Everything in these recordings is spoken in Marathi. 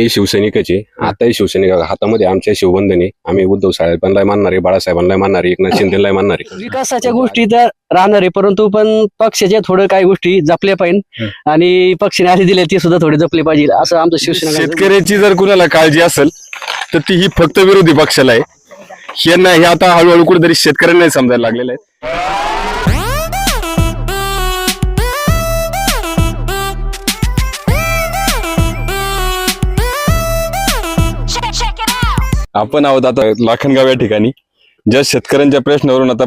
आम्ही शिवसैनिकच आहे. आताही शिवसैनिक. हातामध्ये आमच्या शिवबंधने आम्ही उद्धव साहेबांना मानणारे बाळासाहेबांना मानणारे एकनाथ शिंदेला मानणारे विकासाच्या गोष्टी तर राहणार आहे परंतु पण पक्षाच्या थोडं काही गोष्टी जपल्या पाहिजे. आणि पक्षाने आधी दिले ते सुद्धा थोडे जपले पाहिजे. असं आमचं शिवसेना शेतकऱ्याची जर कुणाला काळजी असेल तर ती ही फक्त विरोधी पक्षाला आहे. यांना हे आता हळूहळू कुठेतरी शेतकऱ्यांना समजायला लागलेलं आहे. आपण आहोत आता लाखनगाव या ठिकाणी. ज्या शेतकऱ्यांच्या प्रश्नावरून आता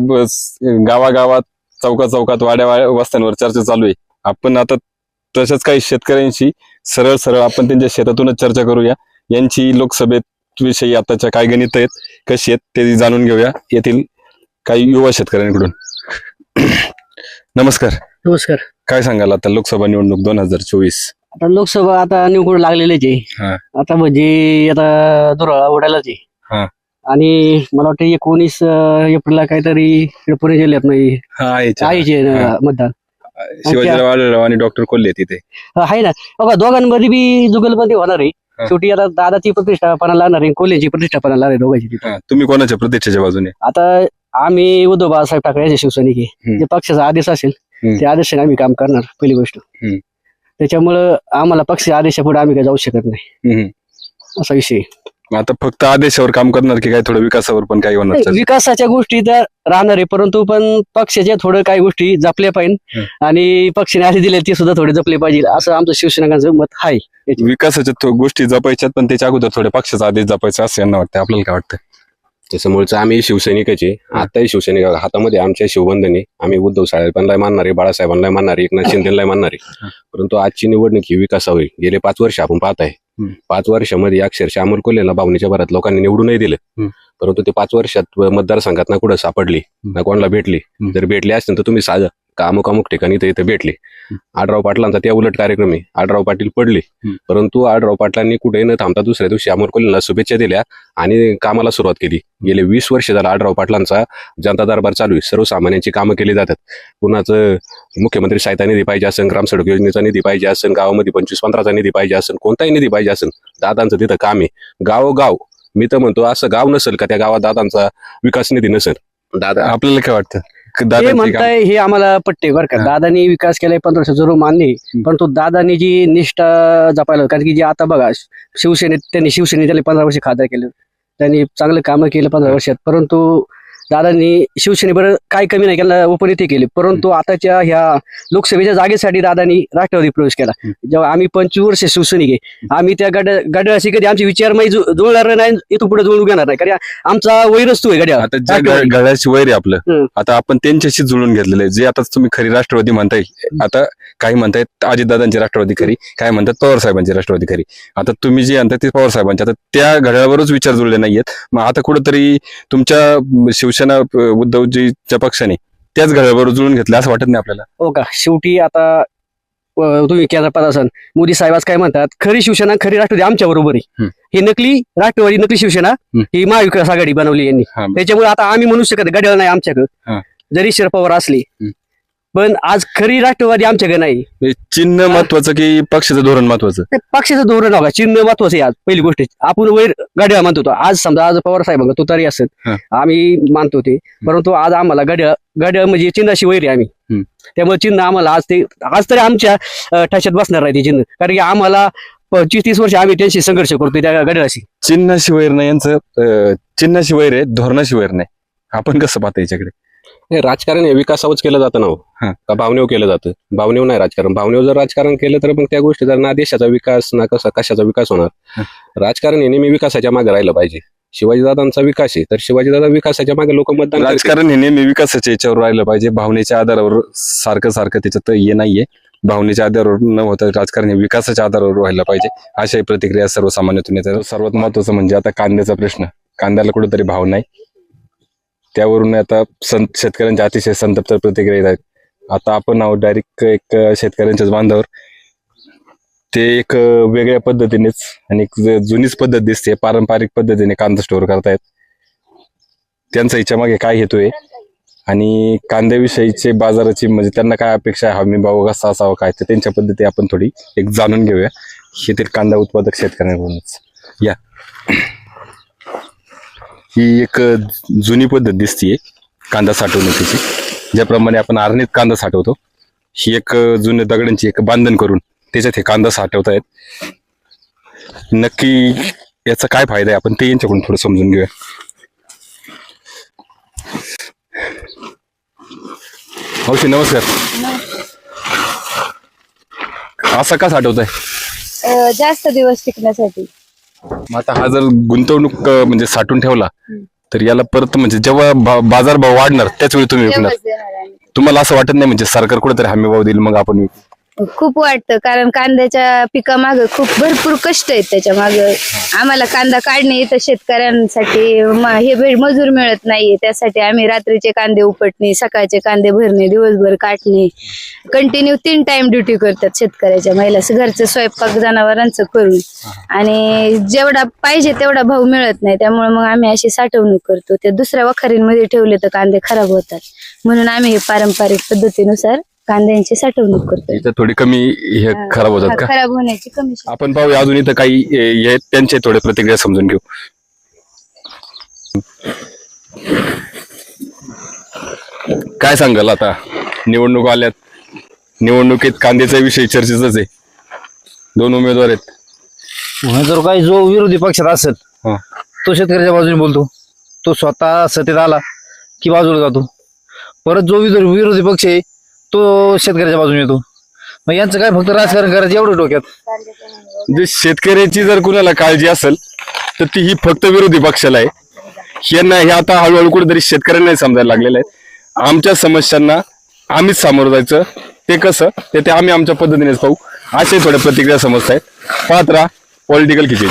गावागावात चौका चौकात वाड्या वाड्या वस्त्यांवर चर्चा चालू आहे. आपण आता तसंच काही शेतकऱ्यांशी सरळ सरळ आपण त्यांच्या शेतातूनच चर्चा करूया. यांची लोकसभेत विषयी आताच्या काय गणित आहेत कशी आहेत ते जाणून घेऊया येथील काही युवा शेतकऱ्यांकडून. नमस्कार. नमस्कार. काय सांगाल आता लोकसभा निवडणूक दोन हजार चोवीस? आता लोकसभा आता निवडून लागलेलेच हा. आहे आता म्हणजे आता दुराळा उडायलाच हा. आहे आणि मला वाटतं एकोणीस अं, एप्रिलला काहीतरी इकडे पुणे जिल्ह्यात नाही हा आहेचे हा. मतदान शिवाजीराव आढळराव आणि डॉक्टर कोल्हे तिथे आहे ना बघा दोघांमध्ये बी जुगलबंदी होणार आहे. शेवटी आता दादाची प्रतिष्ठापना लागणार आहे कोल्ह्याची प्रतिष्ठापना लागणार आहे दोघांची तिथे हा, तुम्ही कोणाच्या प्रतीक्षेच्या बाजूने आता आम्ही उद्धव बाळासाहेब ठाकरे यांचे शिवसैनिक आहे हम्म. जे पक्षाचा आदेश असेल हम्म. त्या आदेशाने आम्ही काम करणार पहिली गोष्ट. त्याच्यामुळं आम्हाला पक्षाच्या आदेशापुढे आम्ही काही जाऊ शकत नाही. हम्म. असा विषय आहे. आता फक्त आदेशावर काम करणार की काय थोडं विकासावर पण काही होणार नाही, विकासाच्या गोष्टी तर राहणार आहे परंतु पण पक्षाच्या थोडं काही गोष्टी जपल्या पाहिजे. आणि पक्षाने आधी दिले ते सुद्धा थोडे जपले पाहिजे. असं आमचं शिवसेनाकांचं मत आहे. विकासाच्या थो- गोष्टी जपायच्यात पण त्याच्या अगोदर थोड्या पक्षाचा आदेश जपायचा असं यांना वाटतं आपल्याला काय वाटतं त्याच्यामुळे आम्ही शिवसैनिकच आहे. आताही शिवसैनिक. हातामध्ये आमच्या शिवबंधने आम्ही उद्धव साहेबांना मानणारे बाळासाहेबांना मानणारे एकनाथ शिंदेला मानणारे परंतु आजची निवडणूक ही विकासावर गेले पाच वर्ष आपण पाहत आहे हम्म. पाच वर्षामध्ये अक्षरशः अमोल कोल्हेला भावनेच्या भरात लोकांनी निवडूनही दिलं. हम्म. परंतु ते पाच वर्षात मतदारसंघात ना कुठं सापडली ना कोणाला भेटली. हम्म. जर भेटली असतील तर तुम्ही साधं का अमुक अमुक ठिकाणी ते इथे भेटले. आडराव पाटलांचा त्या उलट कार्यक्रम आहे आडराव पाटील पडले. परंतु आडराव पाटलांनी कुठेही न थांबता दुसऱ्या दिवशी अमोल कोल्हेला शुभेच्छा दिल्या आणि कामाला सुरुवात केली. गेले वीस वर्ष झालं आडराव पाटलांचा जनता दरबार चालू आहे. सर्वसामान्यांची कामं केली जातात. कुणाचं मुख्यमंत्री सहायता निधी पाहिजे असेल ग्रामसडक योजनेचा निधी पाहिजे असेल गावामध्ये पंचवीस पंधराचा निधी पाहिजे असेल कोणताही निधी पाहिजे असेल दादांचं तिथं काम आहे. गावोगाव मी तर म्हणतो असं गाव नसेल का त्या गावात दादांचा विकास निधी नसेल. दादा आपल्याला काय वाटतं? हे दादांची काम- म्हणताय हे आम्हाला पट्टे बरं का. हा. दादानी विकास केलाय पंधरा वर्ष जरूर मान्य आहे. परंतु दादानी जी निष्ठा जपायला कारण की जे आता बघा शिवसेनेत त्यांनी शिवसेनेत त्याला पंधरा वर्ष खासदार केलं. त्यांनी चांगलं कामं केलं पंधरा वर्षात. परंतु दादांनी शिवसेनेबरोबर काय कमी नाही केलं उपनेते केले. परंतु आताच्या ह्या लोकसभेच्या जागेसाठी दादांनी राष्ट्रवादी प्रवेश केला. जेव्हा आम्ही पंचवीस वर्ष शिवसैनिक आहे आम्ही त्या गड्या गड्याशी कधी आमचे विचारमय जु- जुळणार नाही इथून पुढे जुळू घेणार नाही. कारण आमचा वैरच तू आहे गड्या आता ज्या राष्ट्रवादी. ग- गळ्याची वैर आहे आपलं. आता आपण त्यांच्याशी जुळून घेतलेलं आहे. जे आता तुम्ही खरी राष्ट्रवादी म्हणताय आता काही म्हणतायत अजितदादांची राष्ट्रवादी खरी काय म्हणतात पवार साहेबांची राष्ट्रवादी खरी. आता तुम्ही जे म्हणताय ते पवार साहेबांची. आता त्या घड्याळावरच विचार जुळले नाहीयेत. मग आता कुठंतरी तुमच्या म, शिवसेना उद्धवजीच्या पक्षाने त्याच घड्याळावर जुळून घेतलं असं वाटत नाही आपल्याला हो का शेवटी आता तुम्ही असाल मोदी साहेब आज काय म्हणतात खरी शिवसेना खरी राष्ट्रवादी आमच्या बरोबर आहे. हे नकली राष्ट्रवादी नकली शिवसेना. ही महाविकास आघाडी बनवली यांनी. त्याच्यामुळे आता आम्ही म्हणू शकत नाही, घड्याळ नाही आमच्याकडे. जरी शरद पवार असली. पण आज खरी राष्ट्रवादी आमच्याकडे नाही. हे चिन्ह महत्वाचं की पक्षाचं धोरण महत्वाचं? ते पक्षाचं धोरण नका चिन्ह महत्वाचं आहे आज पहिली गोष्ट. आपण वैर घड्याळ मानतो होतो. आज समजा आज पवार साहेब तो तरी असेल हा. आम्ही मानतो ते परंतु आज आम्हाला घड्याळ घड्याळ म्हणजे चिन्हाशी वैर आहे आम्ही. हम्म. त्यामुळे चिन्ह आम्हाला आज ते आज तरी आमच्या अं, ठशात बसणार नाही ते चिन्ह. कारण की आम्हाला पंचवीस तीस वर्ष आम्ही त्यांची संघर्ष करतो त्या चिन्हाशी वैर नाही यांचं अ, चिन्हाशी वैर आहे धोरणाशी वैर नाही. आपण कसं पाहता याच्याकडे? राजकारण हे विकासावरच केलं जातं ना हो. हा. का भावनेव केलं जातं? भावनेव नाही राजकारण. भावनेव जर राजकारण केलं तर मग त्या गोष्टी जर ना देशाचा विकास ना कसा कशाचा विकास होणार? राजकारण हे नेहमी विकासाच्या मागे राहिलं पाहिजे. शिवाजीदादांचा विकास आहे तर शिवाजीदादा विकासाच्या मागे लोक मतदान करतील. राजकारण हे नेहमी विकासाच्या याच्यावर राहिलं पाहिजे. भावनेच्या आधारावर सारखं सारखं त्याच्यात हे नाहीये. भावनेच्या आधारावर न होता राजकारण हे विकासाच्या आधारावर व्हायला पाहिजे. अशाही प्रतिक्रिया सर्वसामान्यातून येतात सर्वात महत्वाचं म्हणजे आता कांद्याचा प्रश्न. कांद्याला कुठेतरी भाव नाही. त्यावरून आता सं शेतकऱ्यांच्या अतिशय संतप्त प्रतिक्रिया येत आहेत. आता आपण आहोत डायरेक्ट एक शेतकऱ्यांच्याच बांधावर. ते एक वेगळ्या पद्धतीनेच आणि एक जुनीच पद्धत दिसते. पारंपरिक पद्धतीने कांदा स्टोअर करतायत. त्यांचा हिच्या मागे काय हेतू आहे? आणि कांद्याविषयीचे बाजाराची म्हणजे त्यांना काय अपेक्षा आहे? हमी भाव कसा असावा? काय? तर त्यांच्या पद्धती आपण थोडी एक जाणून घेऊया. शेतीत कांदा उत्पादक शेतकऱ्यांकडूनच. या. ही एक जुनी पद्धत दिसतीये कांदा साठवणुकीची. ज्याप्रमाणे आपण आरणीत कांदा साठवतो ही एक जुन्या दगडांची एक बांधण करून त्याच्यात हे कांदा साठवतायत नक्की याचा काय फायदा आहे आपण ते यांच्याकडून थोडं समजून घेऊया. मावशी नमस्कार. असा का साठवताय? अ, जास्त दिवस टिकण्यासाठी. मग आता हा जर गुंतवणूक अं, म्हणजे साठवून ठेवला तर याला परत म्हणजे जेव्हा बा- बाजारभाव वाढणार त्याच वेळी तुम्ही विकणार. तेव्हाच देणार आम्ही. तुम्हाला असं वाटत नाही म्हणजे सरकार कुठेतरी हमी भाव देईल मग आपण विकू. खूप वाटतं कारण कांद्याच्या पिकामाग खूप भरपूर कष्ट आहेत त्याच्या माग आम्हाला कांदा काढणे इथं शेतकऱ्यांसाठी म- हे भेट मजूर मिळत नाहीये. त्यासाठी आम्ही रात्रीचे कांदे उपटणे सकाळचे कांदे भरणे दिवसभर काटणे. कंटिन्यू तीन टाइम ड्युटी करतात शेतकऱ्याच्या महिला. घरचं स्वयंपाक जनावरांचं करून. आणि जेवढा पाहिजे तेवढा भाव मिळत नाही. त्यामुळे मग आम्ही अशी साठवणूक करतो. ते दुसऱ्या वखारींमध्ये ठेवले तर कांदे खराब होतात. म्हणून आम्ही हे पारंपरिक पद्धतीनुसार कांद्यांची साठवणूक करतो इथं थोडी कमी हे खराब होतात का? खराब होण्याची कमी शक्यता. आपण पाहूया अजून इथं काही ए, हे आहेत, त्यांचे थोडे प्रतिक्रिया समजून घेऊ. काय सांगाल आता? निवडणूक आल्यात. निवडणुकीत कांद्याचा विषय चर्चेचाच आहे. दोन उमेदवार आहेत. म्हणून जर काही जो विरोधी पक्षात असेल हा. तो शेतकऱ्याच्या बाजूने बोलतो. तो स्वतः सत्तेत आला की बाजूला जातो. परत जो विरो- विरोधी पक्ष आहे तो शेतकऱ्याच्या बाजूने येतो. मग यांचं काय फक्त राजकारण करायचं एवढं डोक्यात? म्हणजे शेतकऱ्याची जर कुणाला काळजी असेल तर ती ही फक्त विरोधी पक्षाला आहे. यांना हे आता हळूहळू कुठेतरी शेतकऱ्यांना समजायला लागलेलं आहे. आमच्या समस्यांना आम्हीच सामोरं जायचं. ते कसं? ते ते आम्ही आमच्या पद्धतीनेच पाहू. असे थोड्या प्रतिक्रिया समजत आहेत पाहत राहा पॉलिटिकल किचन